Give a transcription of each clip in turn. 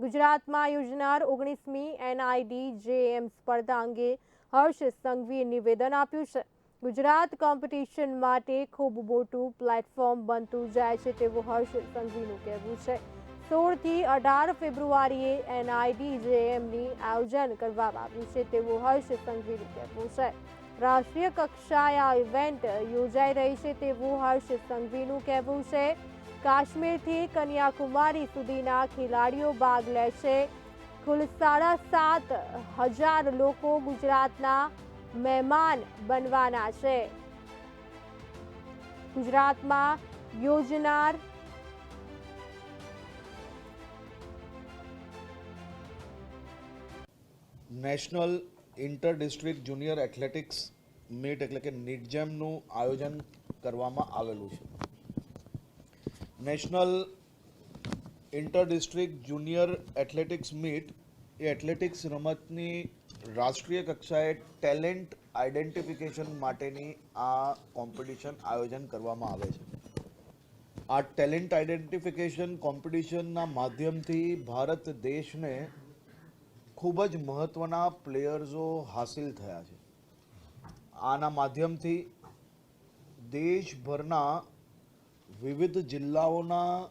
ગુજરાતમાં યોજનાર ઓગણીસમી NID JM સ્પર્ધા અંગે હર્ષ સંઘવીએ નિવેદન આપ્યું છે. ગુજરાત કોમ્પિટિશન માટે ખૂબ મોટું પ્લેટફોર્મ બનતું જાય છે તેવું હર્ષ સંઘવીનું કહેવું છે. સોળથી અઢાર ફેબ્રુઆરીએ એનઆઈડી જેએમની આયોજન કરવામાં આવ્યું છે તેવું હર્ષ સંઘવીનું કહેવું છે. રાષ્ટ્રીય કક્ષાએ આ ઇવેન્ટ યોજાઈ રહી છે તેવું હર્ષ સંઘવીનું કહેવું છે. કાશ્મીરથી કન્યાકુમારી સુધીના ખેલાડીઓ ભાગ લેશે કુલ સાડા સાત હજાર લોકો ગુજરાતના મહેમાન બનવાના છે. ગુજરાતમાં યોજનાર national inter district junior athletics meet એટલે કે નિટજેમનું આયોજન કરવામાં આવેલું છે. National inter district junior athletics meet એ એથ્લેટિક્સ રમતની રાષ્ટ્રીય કક્ષાએ ટેલેન્ટ આઇડેન્ટિફિકેશન માટેની આ કોમ્પિટિશન આયોજન કરવામાં આવે છે. આ ટેલેન્ટ આઇડેન્ટિફિકેશન કોમ્પિટિશનના માધ્યમથી ભારત દેશને ખૂબ જ મહત્ત્વના પ્લેયર્સો હાસિલ થયા છે. આના માધ્યમથી દેશભરના વિવિધ જિલ્લાઓના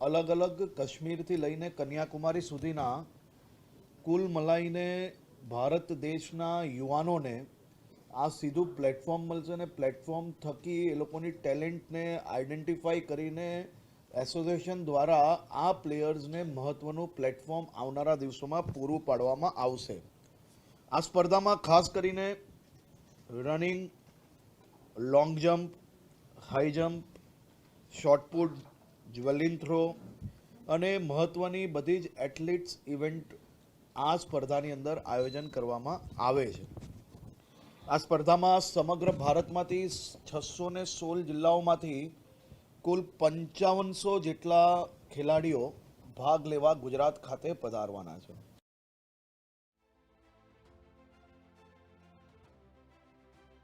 અલગ અલગ કાશ્મીરથી લઈને કન્યાકુમારી સુધીના કુલ મલાઈને ભારત દેશના યુવાનોને આ સીધું પ્લેટફોર્મ મળશે અને પ્લેટફોર્મ થકી એ લોકોની ટેલેન્ટને આઈડેન્ટિફાઈ કરીને એસોસિએશન દ્વારા આ પ્લેયર્સને મહત્ત્વનું પ્લેટફોર્મ આવનારા દિવસોમાં પૂરું પાડવામાં આવશે. આ સ્પર્ધામાં ખાસ કરીને running long jump high jump shot put javelin throw અને મહત્ત્વની બધી જ એથ્લેટ્સ ઇવેન્ટ આ સ્પર્ધાની અંદર આયોજન કરવામાં આવે છે. આ સ્પર્ધામાં સમગ્ર ભારતમાંથી છસો ને સોળ જિલ્લાઓમાંથી કુલ પંચાવનસો જેટલા ખેલાડીઓ ભાગ લેવા ગુજરાત ખાતે પધારવાના છે.